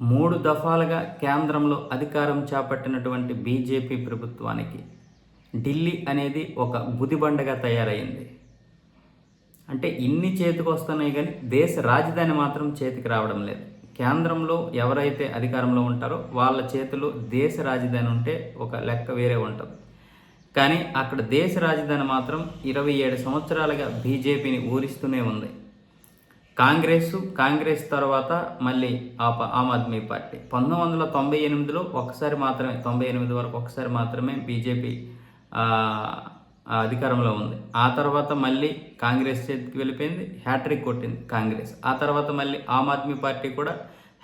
మూడు దఫాలుగా కేంద్రంలో అధికారం చేపట్టినటువంటి బీజేపీ ప్రభుత్వానికి ఢిల్లీ అనేది ఒక గుదిబండగా తయారైంది. అంటే ఇన్ని చేతికి వస్తున్నాయి కానీ దేశ రాజధాని మాత్రం చేతికి రావడం లేదు. కేంద్రంలో ఎవరైతే అధికారంలో ఉంటారో వాళ్ళ చేతిలో దేశ రాజధాని ఉంటే ఒక లెక్క వేరే ఉంటుంది. కానీ అక్కడ దేశ రాజధాని మాత్రం ఇరవై ఏడు సంవత్సరాలుగా బీజేపీని ఊరిస్తూనే ఉంది. కాంగ్రెస్ కాంగ్రెస్ తర్వాత మళ్ళీ ఆప ఆమ్ ఆద్మీ పార్టీ. పంతొమ్మిది వందల తొంభై ఎనిమిదిలో ఒకసారి మాత్రమే తొంభై ఎనిమిది వరకు ఒకసారి మాత్రమే బీజేపీ అధికారంలో ఉంది. ఆ తర్వాత మళ్ళీ కాంగ్రెస్ చేతికి వెళ్ళిపోయింది హ్యాట్రిక్ కొట్టింది కాంగ్రెస్. ఆ తర్వాత మళ్ళీ ఆమ్ ఆద్మీ పార్టీ కూడా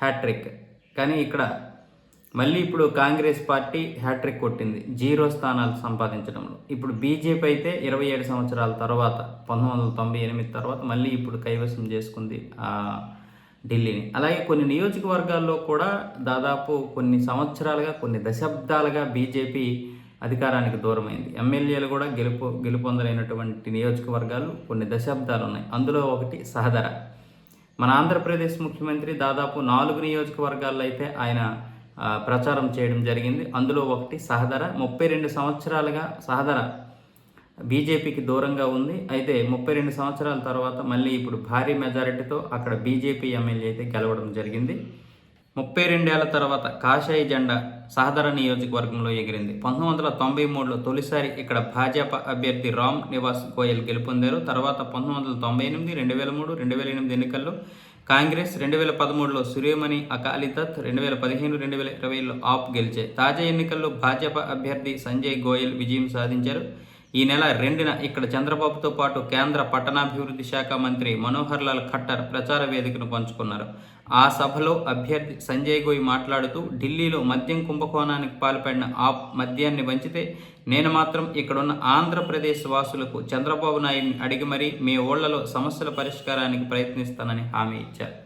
హ్యాట్రిక్. కానీ ఇక్కడ మళ్ళీ ఇప్పుడు కాంగ్రెస్ పార్టీ హ్యాట్రిక్ కొట్టింది. జీరో స్థానాలు సంపాదించడంలో. ఇప్పుడు బీజేపీ అయితే ఇరవై ఏడు సంవత్సరాల తర్వాత పంతొమ్మిది వందల తొంభై ఎనిమిది తర్వాత మళ్ళీ ఇప్పుడు కైవసం చేసుకుంది ఢిల్లీని. అలాగే కొన్ని నియోజకవర్గాల్లో కూడా దాదాపు కొన్ని సంవత్సరాలుగా కొన్ని దశాబ్దాలుగా బీజేపీ అధికారానికి దూరమైంది. ఎమ్మెల్యేలు కూడా గెలుపు గెలుపొందలైనటువంటి నియోజకవర్గాలు కొన్ని దశాబ్దాలు ఉన్నాయి. అందులో ఒకటి సహదర మన ఆంధ్రప్రదేశ్ ముఖ్యమంత్రి దాదాపు నాలుగు నియోజకవర్గాల్లో అయితే ఆయన ప్రచారం చేయడం జరిగింది. అందులో ఒకటి సహదర. ముప్పై రెండు సంవత్సరాలుగా సహదర బీజేపీకి దూరంగా ఉంది. అయితే ముప్పై రెండు సంవత్సరాల తర్వాత మళ్ళీ ఇప్పుడు భారీ మెజారిటీతో అక్కడ బీజేపీ ఎమ్మెల్యే అయితే గెలవడం జరిగింది. ముప్పై రెండేళ్ళ తర్వాత కాషాయి జెండా సహదర నియోజకవర్గంలో ఎగిరింది. పంతొమ్మిది వందల తొంభై మూడులో తొలిసారి ఇక్కడ భాజపా అభ్యర్థి రామ్ నివాస్ గోయల్ గెలుపొందారు. తర్వాత పంతొమ్మిది వందల తొంభై ఎనిమిది రెండు వేల మూడు రెండు వేల ఎనిమిది ఎన్నికల్లో కాంగ్రెస్ రెండు వేల పదమూడులో సూర్యమణి అకాలిదత్ రెండు వేల పదిహేను రెండు వేల ఇరవైలో ఆప్ గెలిచాయి తాజా ఎన్నికల్లో భాజపా అభ్యర్థి సంజయ్ గోయల్ విజయం సాధించారు. ఈ నెల రెండున ఇక్కడ చంద్రబాబుతో పాటు కేంద్ర పట్టణాభివృద్ధి శాఖ మంత్రి మనోహర్ లాల్ ఖట్టర్ ప్రచార వేదికను పంచుకున్నారు. ఆ సభలో అభ్యర్థి సంజయ్ గోయ్ మాట్లాడుతూ ఢిల్లీలో మద్యం కుంభకోణానికి పాల్పడిన ఆప్ మద్యాన్ని వంచితే నేను మాత్రం ఇక్కడున్న ఆంధ్రప్రదేశ్ వాసులకు చంద్రబాబు నాయుడిని అడిగి మరీ మీ ఊళ్ళలో సమస్యల పరిష్కారానికి ప్రయత్నిస్తానని హామీ ఇచ్చారు.